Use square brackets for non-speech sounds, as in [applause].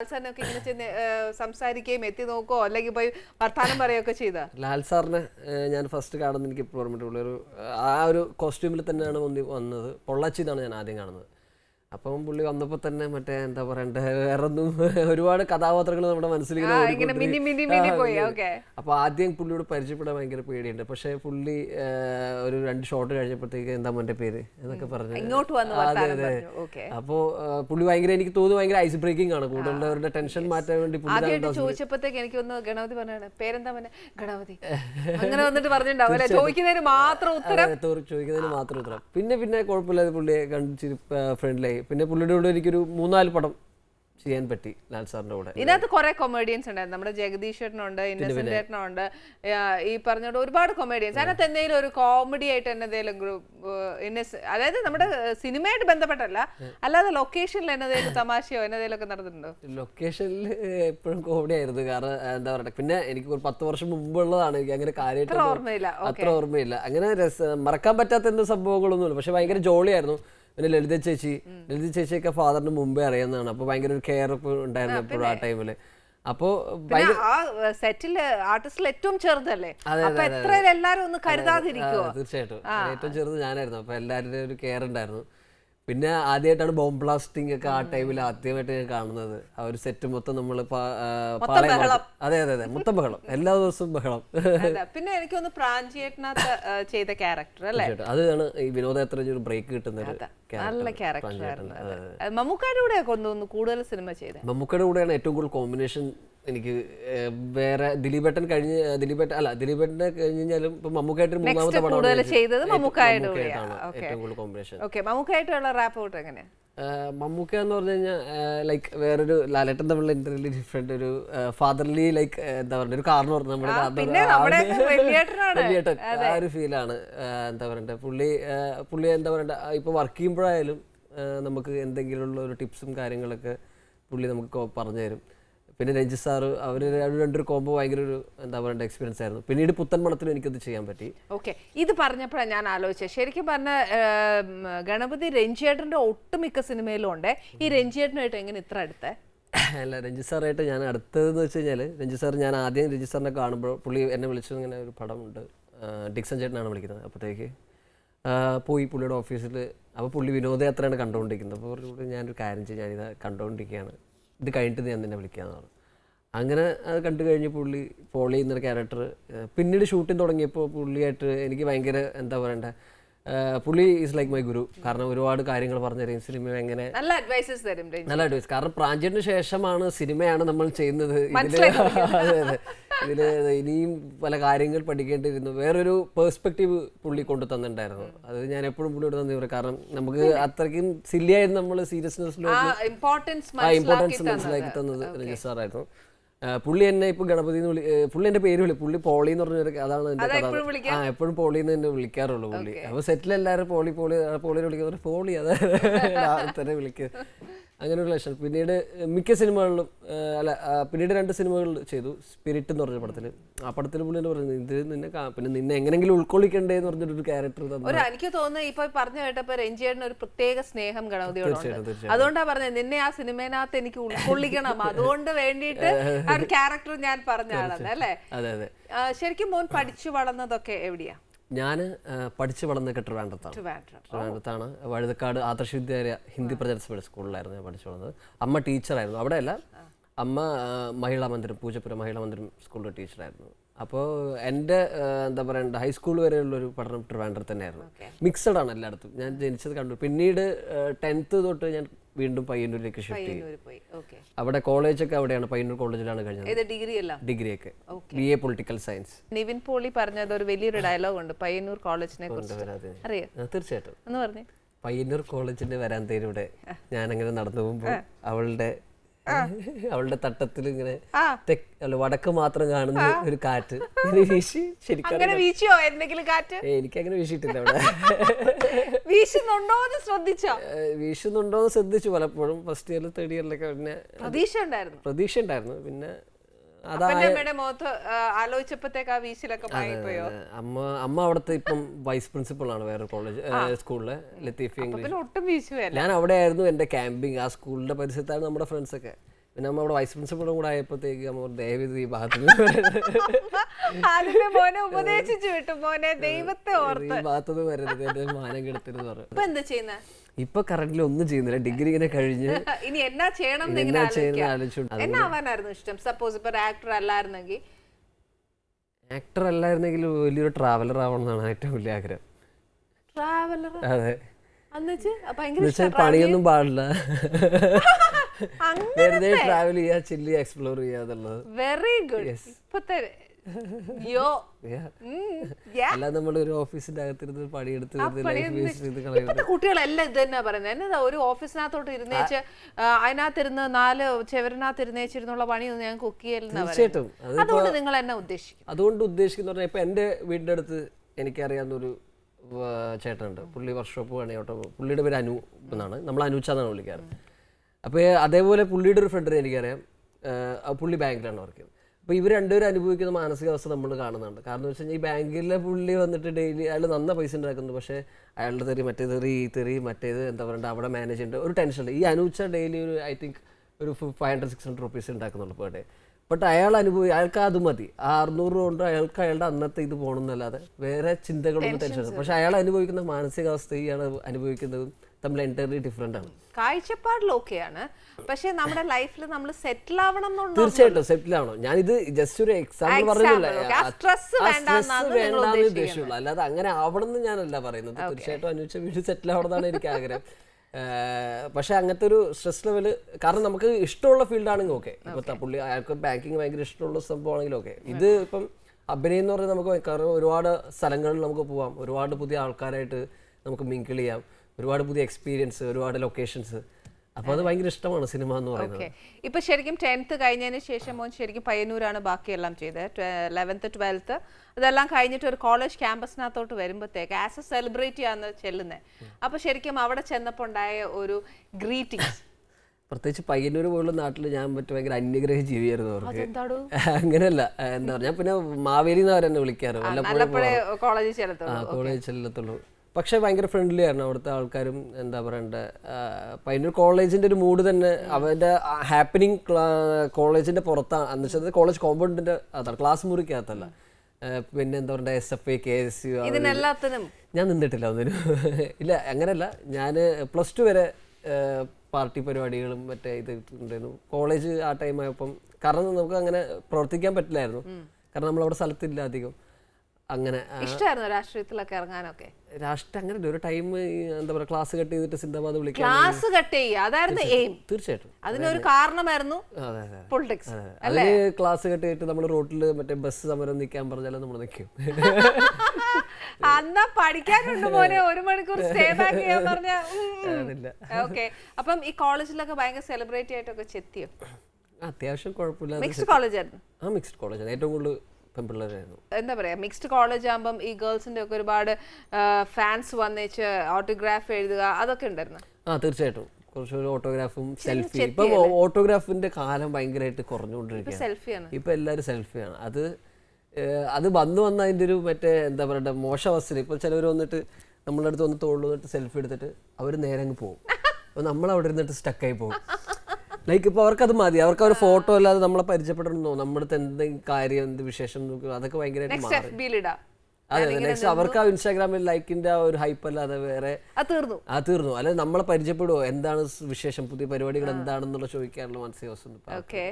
സാറിനൊക്കെ ഇങ്ങനെ ചെന്ന് സംസാരിക്കുകയും എത്തി നോക്കുകയോ അല്ലെങ്കിൽ പോയി വർത്താനം പറയുകയൊക്കെ ചെയ്ത? ലാൽ സാറിനെ ഞാൻ ഫസ്റ്റ് കാണുന്നത് എനിക്ക് ഇപ്പോൾ ഓർമ്മയിട്ടുള്ള ഒരു ആ ഒരു കോസ്റ്റ്യൂമിൽ തന്നെയാണ് വന്നി വന്നത്. പൊള്ളാച്ചിന്നാണ് ഞാൻ ആദ്യം കാണുന്നത്. അപ്പം പുള്ളി വന്നപ്പോൾ തന്നെ മറ്റേ എന്താ പറയണ്ടേ വേറൊന്നും [laughs] ഒരുപാട് കഥാപാത്രങ്ങൾ നമ്മുടെ മനസ്സിലിങ്ങനെ അപ്പൊ ആദ്യം പുള്ളിയോട് പരിചയപ്പെടാൻ ഭയങ്കര പേടിയുണ്ട്. പക്ഷെ പുള്ളി ഒരു രണ്ട് ഷോട്ട് കഴിഞ്ഞപ്പോഴത്തേക്ക് എന്താ മോന്റെ പേര്? എന്നൊക്കെ പറഞ്ഞു. അതെ, അതെ. ഏഹ്, പുള്ളി ഭയങ്കര എനിക്ക് തോന്നുന്നു ഭയങ്കര ഐസ് ബ്രേക്കിംഗ് ആണ്. കൂടുതലുള്ളവരുടെ ടെൻഷൻ മാറ്റാൻ വേണ്ടി ചോദിച്ചപ്പോഴത്തേക്ക് എനിക്ക് ഒന്ന് ഗണപതി പറഞ്ഞാണ് പേരെന്താ ഗണപതി. [laughs] അങ്ങനെ വന്നിട്ട് പറഞ്ഞിട്ടുണ്ടാവും അല്ലെ? ചോദിക്കുന്നതിന് മാത്രം ഉത്തരം. അതെ, തോറി ചോദിക്കുന്നതിന് മാത്രം ഉത്തരം. പിന്നെ പിന്നെ കുഴപ്പമില്ലാതെ പുള്ളിയെ കണ്ടിച്ച് ഫ്രണ്ട്ലായി പിന്നെ പുള്ളിയുടെ കൂടെ എനിക്കൊരു മൂന്നാൽ പടം ചെയ്യാൻ പറ്റി ലാൽ സാറിന്റെ കൂടെ. ഇതിനകത്ത് കുറെ കൊമേഡിയൻസ് ഉണ്ടായിരുന്നു. നമ്മുടെ ജഗദീഷ് ചേട്ടനുണ്ട് ഇന്നസെന്റ് ചേട്ടനുണ്ട് ഈ പറഞ്ഞോണ്ട് ഒരുപാട് കൊമേഡിയൻസ് അതിനകത്ത് എന്തെങ്കിലും ഒരു കോമഡി ആയിട്ട് എന്തെങ്കിലും ഗ്രൂപ്പ് അതായത് നമ്മുടെ സിനിമയായിട്ട് ബന്ധപ്പെട്ടല്ല അല്ലാതെ ലൊക്കേഷനിൽ എന്തെങ്കിലും തമാശയോ എന്തെങ്കിലും ഒക്കെ നടന്നിട്ടുണ്ടോ? ലൊക്കേഷനിൽ എപ്പോഴും കോമഡി ആയിരുന്നു. കാരണം എന്താ പറയുക പിന്നെ എനിക്ക് ഒരു പത്ത് വർഷം മുമ്പുള്ളതാണ് എനിക്ക് അങ്ങനെ കാര്യമായിട്ട് ഓർമ്മയില്ല. അത്ര ഓർമ്മയില്ല. അങ്ങനെ മറക്കാൻ പറ്റാത്ത എന്ത് സംഭവങ്ങളൊന്നുമില്ല. പക്ഷെ ഭയങ്കര ജോളിയായിരുന്നു. പിന്നെ ലളിത ചേച്ചി. ലളിത ചേച്ചിയൊക്കെ ഫാദറിന് മുമ്പേ അറിയാവുന്നതാണ്. അപ്പോൾ ഭയങ്കര ഒരു കെയർ ഉണ്ടായിരുന്നു എപ്പോഴും ആ ടൈമിൽ അപ്പോ ആ സെറ്റിൽ ആർട്ടിസ്റ്റിൽ ഏറ്റവും ചെറുതല്ലേ? അപ്പൊ എത്ര എല്ലാരും ഒന്ന് കരുതാതിരിക്കും തീർച്ചയായിട്ടും. ഏറ്റവും ചെറുത് ഞാനായിരുന്നു. അപ്പൊ എല്ലാവരുടെയും ഒരു കെയർ ഉണ്ടായിരുന്നു. പിന്നെ ആദ്യമായിട്ടാണ് ബോംബ് ബ്ലാസ്റ്റിംഗ് ഒക്കെ ആ ടൈമിൽ ആദ്യമായിട്ട് ഞാൻ കാണുന്നത്. ആ ഒരു സെറ്റ് മൊത്തം നമ്മൾ അതെ അതെ അതെ. മൊത്തം ബഹളം. എല്ലാ ദിവസവും ബഹളം. പിന്നെ എനിക്കൊന്ന് പ്രാഞ്ചിയേട്ടനകത്ത് ചെയ്ത ക്യാരക്ടർ അല്ലേ? അതാണ് ഈ വിനോദയാത്ര ഒരു ബ്രേക്ക് കിട്ടുന്ന ഒരു നല്ല ക്യാരക്ടർ മമ്മൂക്കാരുടെ കൂടെ കൊണ്ടുവന്ന് കൂടുതൽ സിനിമ ചെയ്തത് മമ്മൂക്കയുടെ കൂടെയാണ് ഏറ്റവും കൂടുതൽ കോമ്പിനേഷൻ എനിക്ക് വേറെ ദിലീപേട്ടൻ കഴിഞ്ഞ് ദിലീപേട്ടൻ അല്ല ദിലീപേട്ടനെ കഴിഞ്ഞ് കഴിഞ്ഞാലും ഇപ്പൊ മമ്മൂക്കായിട്ട് മൂന്നാമത്തെ പടം ചെയ്തത് ഏറ്റവും- മമ്മൂക്കായുടെ മമ്മൂക്കയായിട്ടാണ് കൂടെയാണ്. Okay. ഏറ്റവും കൂടുതൽ കോമ്പിനേഷൻ ഓക്കെ മമ്മൂക്കായിട്ടുള്ള റാപ്പ് ഔട്ട് എങ്ങനെ മമ്മൂക്ക എന്ന് പറഞ്ഞു കഴിഞ്ഞാൽ ലൈക്ക് വേറൊരു ലാലേട്ടൻ തമ്മിലുള്ള ഇന്റർവ്യൂ ഡിഫറെന്റ് ഒരു ഫാദർലി ലൈക്ക് എന്താ പറയുക ഒരു കാർന്ന് പറഞ്ഞു നമ്മുടെ. വലിയേട്ടൻ ആ ഒരു ഫീലാണ് എന്താ പറയണ്ടേ പുള്ളി പുള്ളി എന്താ പറയണ്ട ഇപ്പൊ വർക്ക് ചെയ്യുമ്പോഴായാലും നമുക്ക് എന്തെങ്കിലും ഉള്ള ഒരു ടിപ്സും കാര്യങ്ങളൊക്കെ പുള്ളി നമുക്ക് പറഞ്ഞു തരും പിന്നെ രഞ്ജിത് സാറ് അവർ രണ്ടൊരു കോമ്പോ ഭയങ്കര ഒരു എന്താ പറയുക എക്സ്പീരിയൻസ് ആയിരുന്നു. പിന്നീട് പുത്തൻ മണത്തിലും എനിക്കത് ചെയ്യാൻ പറ്റി. ഓക്കെ ഇത് പറഞ്ഞപ്പോഴാണ് ഞാൻ ആലോചിച്ചത് ശരിക്കും പറഞ്ഞ ഗണപതി രഞ്ജിയേട്ടന്റെ ഒട്ടുമിക്ക സിനിമയിലും ഉണ്ട്. ഈ രഞ്ജിയേട്ടനുമായിട്ട് എങ്ങനെ ഇത്ര അടുത്ത്? അല്ല രഞ്ജിത് സാറായിട്ട് ഞാൻ അടുത്തതെന്ന് വെച്ച് കഴിഞ്ഞാൽ രഞ്ജിത് സാർ ഞാൻ ആദ്യം രഞ്ജിത് സാറിനെ കാണുമ്പോൾ പുള്ളി എന്നെ വിളിച്ചു ഇങ്ങനെ ഒരു പടമുണ്ട് ഡിക്സൺ ചേട്ടനാണ് വിളിക്കുന്നത്. അപ്പോഴത്തേക്ക് പോയി പുള്ളിയുടെ ഓഫീസിൽ അപ്പോൾ പുള്ളി വിനോദയാത്രയാണ് കണ്ടുകൊണ്ടിരിക്കുന്നത്. അപ്പോൾ ഞാൻ ഞാനൊരു കാര്യം ചെയ്യും. ഞാനിത് കണ്ടുകൊണ്ടിരിക്കുകയാണ്. ഇത് കഴിഞ്ഞിട്ട് ഞാൻ നിന്നെ വിളിക്കാമെന്ന് പറഞ്ഞു. അങ്ങനെ അത് കണ്ടു കഴിഞ്ഞ് പുള്ളി പോളി എന്നൊരു ക്യാരക്ടർ പിന്നീട് ഷൂട്ടിങ് തുടങ്ങിയപ്പോൾ പുള്ളിയായിട്ട് എനിക്ക് ഭയങ്കര എന്താ പറയണ്ടേ പുള്ളി ഈസ് ലൈക്ക് മൈ ഗുരു കാരണം ഒരുപാട് കാര്യങ്ങൾ പറഞ്ഞു തരും സിനിമ എങ്ങനെ നല്ല അഡ്വൈസസ് തരും നല്ല അഡ്വൈസ് കാരണം പ്രാഞ്ചിന് ശേഷമാണ് സിനിമയാണ് നമ്മൾ ചെയ്യുന്നത്. ഇതിൽ ഇനിയും പല കാര്യങ്ങൾ പഠിക്കേണ്ടിയിരുന്നു വേറൊരു പേഴ്സ്പെക്റ്റീവ് പുള്ളി കൊണ്ടു തന്നിട്ടുണ്ടായിരുന്നു. അത് ഞാൻ എപ്പോഴും പുള്ളിയോട് നന്ദി പറയും. കാരണം നമുക്ക് അത്രയ്ക്കും സില്ലിയായിരുന്നു നമ്മൾ സീരിയസ്നെസ് ഇമ്പോർട്ടൻസ് മനസ്സിലാക്കി തന്നത്. രജിസ്റ്റർ സാറായിരുന്നു. ആ, പുള്ളി എന്നെ ഇപ്പൊ ഗണപതി എന്ന് വിളി പുള്ളി എന്റെ പേര് വിളി പുള്ളി പോളി എന്ന് പറഞ്ഞ അതാണ് എന്റെ കഥ. ആ എപ്പോഴും പോളി എന്ന് തന്നെ വിളിക്കാറുള്ളൂ പുള്ളി. അപ്പൊ സെറ്റിൽ എല്ലാവരും പോളി പോളി പോളി പോളിനെ വിളിക്കുന്നത് പോളി അതെ തന്നെ വിളിക്കുക അങ്ങനെ ഒരു ലക്ഷണം പിന്നീട് മിക്ക സിനിമകളിലും അല്ല പിന്നീട് രണ്ട് സിനിമകൾ ചെയ്തു. സ്പിരിറ്റ് എന്ന് പറഞ്ഞ പടത്തിൽ ആ പടത്തിൽ പുള്ളി എന്ന് പറഞ്ഞു ഇത് നിന്നെ പിന്നെ നിന്നെ എങ്ങനെങ്കിലും ഉൾക്കൊള്ളിക്കണ്ടേ എന്ന് പറഞ്ഞൊരു ക്യാരക്ടർ തന്നു. ഒരു എനിക്ക് തോന്നുന്നു ഇപ്പൊ പറഞ്ഞു കേട്ടപ്പോ രഞ്ജിയേട്ടന് ഒരു പ്രത്യേക സ്നേഹം ഗണപതിയോട്. അതുകൊണ്ടാ പറഞ്ഞത് നിന്നെ ആ സിനിമേനകത്ത് എനിക്ക് ഉൾക്കൊള്ളിക്കണം. അതുകൊണ്ട് വേണ്ടിയിട്ട് ആ ഒരു ക്യാരക്ടർ ഞാൻ പറഞ്ഞാണെന്ന് അല്ലേ? ശരിക്കും മോൻ പഠിച്ചു വളർന്നതൊക്കെ എവിടെയാ? ഞാൻ പഠിച്ചു വളർന്ന ട്രിവാൻഡ്രത്താണ്. ട്രിവാൻഡ്രം ട്രിവാൻഡ്രത്താണ്. വഴുതക്കാട് ആദർശ വിദ്യാലയ ഹിന്ദി പ്രചരിച്ച സ്കൂളിലായിരുന്നു ഞാൻ പഠിച്ചു വളർന്നത്. അമ്മ ടീച്ചറായിരുന്നു. അവിടെയല്ല അമ്മ മഹിളാ മന്ദിരം പൂജപ്പുര മഹിളാ മന്ദിരം സ്കൂളിലെ ടീച്ചറായിരുന്നു. അപ്പോൾ എന്റെ എന്താ പറയുക ഹൈസ്കൂൾ വരെയുള്ള ഒരു പഠനം ട്രിവാൻഡ്രത്ത് തന്നെയായിരുന്നു. മിക്സഡ് ആണ് എല്ലായിടത്തും. ഞാൻ ജനിച്ചത് കണ്ടു പിന്നീട് ടെൻത്ത് തൊട്ട് ഞാൻ വീണ്ടും പയ്യന്നൂരിലേക്ക് ഷിഫ്റ്റ് ചെയ്തു അവിടെ പോയി ഒക്കെ കോളേജൊക്കെ അവിടെയാണ് പയ്യന്നൂർ കോളേജിലാണ് കഴിഞ്ഞത്. ഡിഗ്രി അല്ല? ഡിഗ്രി ഒക്കെ ഡിഗ്രിയൊക്കെ B A political science Nivin Pauly പറഞ്ഞത് ഒരു വലിയൊരു ഡയലോഗ് ഉണ്ട് പയ്യന്നൂർ കോളേജിനെ കുറിച്ച്. അറിയോ? തീർച്ചയായിട്ടും. എന്ന് പറഞ്ഞേ. പയ്യന്നൂർ കോളേജിന്റെ വരാന്തയിലൂടെ ഞാനങ്ങനെ നടന്നു പോകുമ്പോൾ അവളുടെ അവളുടെ തട്ടത്തിൽ ഇങ്ങനെ വടക്ക് മാത്രം കാണുന്ന ഒരു കാറ്റ്. [laughs] വീശി ശരിക്കും അങ്ങനെ വീശിയോ എന്തെങ്കിലും കാറ്റ്? എനിക്ക് അങ്ങനെ വീശിയിട്ടില്ല അവിടെ. [laughs] വീശുന്നുണ്ടോ എന്ന് ശ്രദ്ധിച്ചോ? വീശുന്നുണ്ടോ എന്ന് ശ്രദ്ധിച്ചു പലപ്പോഴും. ഫസ്റ്റ് ഇയറിൽ തേർഡ് ഇയറിലൊക്കെ പിന്നെ പ്രതീക്ഷ ഉണ്ടായിരുന്നു പ്രതീക്ഷ ഉണ്ടായിരുന്നു പിന്നെ അമ്മ അമ്മ അവിടുത്തെ ഇപ്പം വൈസ് പ്രിൻസിപ്പൾ ആണ് വേറെ കോളേജ് സ്കൂളിലെ ലത്തീഫ് ഇംഗ്ലീഷ് ഞാൻ അവിടെ ആയിരുന്നു എന്റെ ക്യാമ്പിങ് ആ സ്കൂളിന്റെ പരിസരത്താണ് നമ്മുടെ ഫ്രണ്ട്സ് ഒക്കെ. പിന്നെ നമ്മുടെ വൈസ് പ്രിൻസിപ്പളും കൂടെ ആയപ്പോഴത്തേക്ക് നമ്മൾ ദയവീത് ഈ ഭാഗത്ത് ആദ്യമേ മോനെ ഉപദേശിച്ചു വിട്ടു. മോനെ ദൈവത്തെ ഓർത്ത്. ഈ ഭാഗത്തുനിന്ന് വരരുത് എന്റെ മാനം കെടുത്തരുത് പറഞ്ഞു ഇപ്പൊ എന്താ ചെയ്യുന്നത് ഇപ്പൊ കറന്റിൽ ഒന്നും ചെയ്യുന്നില്ല. ഡിഗ്രി ഇങ്ങനെ കഴിഞ്ഞ് [laughs] ഇനി എന്നാ ചെയ്യണം എന്ന് ചെയ്യുന്ന. എന്നാ ആവാനായിരുന്നു ഇഷ്ടം? സപ്പോസ് ഇപ്പൊ ആക്ടർ അല്ലായിരുന്നെങ്കിൽ. ആക്ടർ അല്ലായിരുന്നെങ്കിൽ വലിയൊരു ട്രാവലർ ആവണം എന്നാണ് ഏറ്റവും വലിയ ആഗ്രഹം. ട്രാവലർ അതെ. എന്നുവെച്ചാൽ പണിയൊന്നും പാടില്ല. [laughs] വെറുതെ ട്രാവൽ ചെയ്യാ ചില്ലി എക്സ്പ്ലോർ ചെയ്യാ എന്നുള്ളത്. വെരി ഗുഡ് ഇപ്പത്തെ യോ. ഉം, നമ്മൾ ഒരു ഓഫീസിന്റെ അകത്തിരുന്ന് പണിയെടുത്ത് കുട്ടികളെല്ലാം ഇത് തന്നെ പറയുന്നത്. എന്നതാ ഒരു ഓഫീസിനകത്തോട്ട് ഇരുന്നേച്ച് അതിനകത്തിരുന്ന് നാല് ചെവരിനകത്ത് ഇരുന്നേച്ചിരുന്നുള്ള പണിയൊന്നും ഞാൻ കുക്ക് ചെയ്യലെന്നാ തീർച്ചയായിട്ടും. അതുകൊണ്ട് നിങ്ങൾ എന്നെ ഉദ്ദേശിക്കും. അതുകൊണ്ട് ഉദ്ദേശിക്കുന്ന പറഞ്ഞാൽ ഇപ്പൊ എന്റെ വീടിന്റെ അടുത്ത് എനിക്കറിയാവുന്ന ഒരു ചേട്ടനുണ്ട്. പുള്ളി വർക്ക്ഷോപ്പ് പണിയോട്ടോ. പുള്ളിയുടെ പേര് അനു എന്നാണ്. നമ്മൾ അനുച്ച എന്നാണ് വിളിക്കാറ്. അപ്പോൾ അതേപോലെ പുള്ളിയുടെ ഒരു ഫ്രണ്ടിനെ എനിക്കറിയാം. പുള്ളി ബാങ്കിലാണ് വർക്ക് ചെയ്യുന്നത്. അപ്പോൾ ഇവർ രണ്ടുപേരും അനുഭവിക്കുന്ന മാനസികാവസ്ഥ നമ്മൾ കാണുന്നുണ്ട്. കാരണം എന്ന് വെച്ച് കഴിഞ്ഞാൽ ഈ ബാങ്കിലെ പുള്ളി വന്നിട്ട് ഡെയിലി അയാൾ നന്ന പൈസ ഉണ്ടാക്കുന്നു. പക്ഷേ അയാളുടെ തെറി മറ്റേ തെറി ഈ തെറി മറ്റേത് എന്താ പറയുക അവിടെ മാനേജ് ഉണ്ട് ഒരു ടെൻഷൻ ഉണ്ട് ഈ അനുച്ച ഡെയിലി ഒരു ഐ തിങ്ക് ഒരു five hundred six hundred rupees ഉണ്ടാക്കുന്നുള്ളൂ per day but അയാൾ അനുഭവി അയാൾക്ക് അത് മതി. ആ അറുന്നൂറ് രൂപ കൊണ്ട് അയാൾക്ക് അയാളുടെ അന്നത്തെ ഇത് പോകണമെന്നല്ലാതെ വേറെ ചിന്തകളൊന്നും ടെൻഷൻ പക്ഷേ അയാൾ അനുഭവിക്കുന്ന മാനസികാവസ്ഥ ഇയാൾ അനുഭവിക്കുന്നതും തമ്മിൽ എന്റയർലി ഡിഫറെന്റ് ആണ്. കാഴ്ചപ്പാടിൽ ഓക്കെയാണ് പക്ഷേ നമ്മുടെ ലൈഫിൽ നമ്മൾ സെറ്റിൽ ആവണം തീർച്ചയായിട്ടും സെറ്റിൽ ആവണം. ഞാനിത് ജസ്റ്റ് ഒരു എക്സാമ്പിൾ പറഞ്ഞില്ല ഉദ്ദേശമുള്ളൂ വേണ്ടാന്ന് അല്ലാതെ അങ്ങനെ ആവണം എന്ന് ഞാനല്ല പറയുന്നത്. തീർച്ചയായിട്ടും അന്വേഷിച്ച വീട് സെറ്റിൽ ആവണമെന്നാണ് എനിക്ക് ആഗ്രഹം. പക്ഷെ അങ്ങനത്തെ ഒരു സ്ട്രെസ് ലെവൽ കാരണം നമുക്ക് ഇഷ്ടമുള്ള ഫീൽഡ് ആണെങ്കിൽ ഓക്കെ. ഇപ്പൊ പുള്ളി അയാൾക്ക് ബാങ്കിങ് ഭയങ്കര ഇഷ്ടമുള്ള സംഭവമാണെങ്കിൽ ഓക്കെ. ഇത് ഇപ്പം അഭിനയം എന്ന് പറയുന്നത് നമുക്ക് കാരണം ഒരുപാട് സ്ഥലങ്ങളിൽ നമുക്ക് പോവാം. ഒരുപാട് പുതിയ ആൾക്കാരായിട്ട് നമുക്ക് മിങ്കിൾ ചെയ്യാം. ഒരുപാട് പുതിയ എക്സ്പീരിയൻസ് ഒരുപാട് ലൊക്കേഷൻസ് അപ്പോൾ അത് ഭയങ്കര ഇഷ്ടമാണ് സിനിമ എന്ന് പറയുന്നത്. ഇപ്പൊ ശരിക്കും ടെൻത്ത് കഴിഞ്ഞതിന് ശേഷം മോൻ ശരിക്കും പയ്യന്നൂരാണ് ബാക്കിയെല്ലാം ചെയ്തത് ലെവൻത്ത് ട്വൽത്ത് അതെല്ലാം കഴിഞ്ഞിട്ട് ഒരു കോളേജ് ക്യാമ്പസിനകത്തോട്ട് വരുമ്പോഴത്തേക്ക് ആസ് എ സെലിബ്രിറ്റി ആണ് ചെല്ലുന്നത് അപ്പൊ ശരിക്കും അവിടെ ചെന്നപ്പോൾ ഉണ്ടായ ഒരു ഗ്രീറ്റിംഗ് പ്രത്യേകിച്ച് പയ്യന്നൂർ പോലുള്ള നാട്ടിൽ ഞാൻ മറ്റു ഭയങ്കര അന്യഗ്രഹ ജീവിയായിരുന്നു അവർക്ക്. അങ്ങനെയല്ല എന്താ പറയുക ഞാൻ പിന്നെ മാവേലി എന്ന് അവരെന്നെ വിളിക്കാറ് കോളേജ് ചെല്ലത്തുള്ളൂ. പക്ഷേ ഭയങ്കര ഫ്രണ്ട്ലി ആയിരുന്നു അവിടുത്തെ ആൾക്കാരും എന്താ പറയണ്ടേ പയ്യന്നൂർ കോളേജിന്റെ ഒരു മൂഡ് തന്നെ അവന്റെ ഹാപ്പനിങ് കോളേജിന്റെ പുറത്താണ് എന്ന് വെച്ചാൽ കോളേജ് കോമ്പൗണ്ടിന്റെ അതാണ് ക്ലാസ് മുറിക്കകത്തല്ല. പിന്നെ എന്താ പറയുക S F I K S U ഞാൻ നിന്നിട്ടില്ല ഒന്നിനും. [laughs] ഇല്ല അങ്ങനെയല്ല ഞാൻ പ്ലസ് ടു വരെ പാർട്ടി പരിപാടികളും മറ്റേ ഇത് ഉണ്ടായിരുന്നു കോളേജ് ആ ടൈം ആയപ്പം കാരണം നമുക്ക് അങ്ങനെ പ്രവർത്തിക്കാൻ പറ്റില്ലായിരുന്നു. കാരണം നമ്മളവിടെ സ്ഥലത്തില്ല അധികം. അങ്ങനെ ഇഷ്ടമായിരുന്നു രാഷ്ട്രീയത്തിലൊക്കെ ഇറങ്ങാനൊക്കെ? രാഷ്ട്രീയം അങ്ങനെ ഒരു ടൈം എന്താ പറയുക ക്ലാസ് കട്ട് ചെയ്തിട്ട് സിന്ദാബാദ് വിളിക്കുക ക്ലാസ് കട്ട് ചെയ്യുക. അതായിരുന്നു എയിം തീർച്ചയായിട്ടും. അതിനൊരു കാരണമായിരുന്നു പൊളിറ്റിക്സ് അല്ലേ? ക്ലാസ് കട്ട് ചെയ്തിട്ട് നമ്മൾ റോട്ടിൽ മറ്റേ ബസ് സമരം നിൽക്കാൻ പറഞ്ഞാലും നമ്മൾ നിൽക്കും [laughs] അന്നാ പഠിക്കാനുണ്ട് മോനെ. ഒരു മണിക്കൂർ സ്റ്റേ ബാക്ക് ചെയ്യാൻ പറഞ്ഞ ഓക്കെ അപ്പം ഈ കോളേജിലൊക്കെ ഭയങ്കര സെലിബ്രേറ്റ് ആയിട്ടൊക്കെ ചെത്തിയോ? അത്യാവശ്യം കുഴപ്പമില്ല മിക്സ്ഡ് കോളേജ് ആയിരുന്നു. ആ മിക്സ്ഡ് കോളേജാണ് ഏറ്റവും കൂടുതൽ പെൺപിള്ളേരായിരുന്നു. എന്താ പറയാ മിക്സ്ഡ് കോളേജ് ആകുമ്പം ഈ ഗേൾസിന്റെ ഒക്കെ ഒരുപാട് ഫാൻസ് വന്നേച്ച് ഓട്ടോഗ്രാഫ് എഴുതുക അതൊക്കെ ഉണ്ടായിരുന്നു? ആ തീർച്ചയായിട്ടും. കുറച്ചൊരു ഓട്ടോഗ്രാഫും സെൽഫി ഇപ്പം ഓട്ടോഗ്രാഫിന്റെ കാലം ഭയങ്കരമായിട്ട് കുറഞ്ഞുകൊണ്ടിരിക്കുകയാണ്. സെൽഫിയാണ് ഇപ്പൊ എല്ലാരും സെൽഫിയാണ് അത് അത് വന്നു വന്ന അതിന്റെ ഒരു മറ്റേ എന്താ പറയുക മോശവസ്ഥ ഇപ്പൊ ചിലവർ വന്നിട്ട് നമ്മളുടെ അടുത്ത് വന്ന് തോളിൽ വന്നിട്ട് സെൽഫി എടുത്തിട്ട് അവർ നേരെ അങ്ങ് പോകും. അപ്പോൾ നമ്മൾ അവിടെ ഇരുന്നിട്ട് സ്റ്റക്കായി പോകും. ലൈക്ക് ഇപ്പോൾ അവർക്കത് മതി. അവർക്ക് ഒരു ഫോട്ടോ അല്ലാതെ നമ്മളെ പരിചയപ്പെടണമെന്നോ നമ്മുടെ അടുത്ത് എന്തെങ്കിലും കാര്യം എന്ത് വിശേഷം അതൊക്കെ ഭയങ്കരമായിട്ട് മാറി. ഇടാം. അതെ നെക്സ്റ്റ് അവർക്ക് ആ ഇൻസ്റ്റാഗ്രാമിൽ ലൈക്കിന്റെ ആ ഒരു ഹൈപ്പ് അല്ലാതെ വേറെ തീർന്നു. ആ തീർന്നു. അല്ലെ നമ്മളെ പരിചയപ്പെടുവോ? എന്താണ് വിശേഷം? പുതിയ പരിപാടികൾ എന്താണെന്നുള്ള ചോദിക്കാനുള്ള ഓക്കെ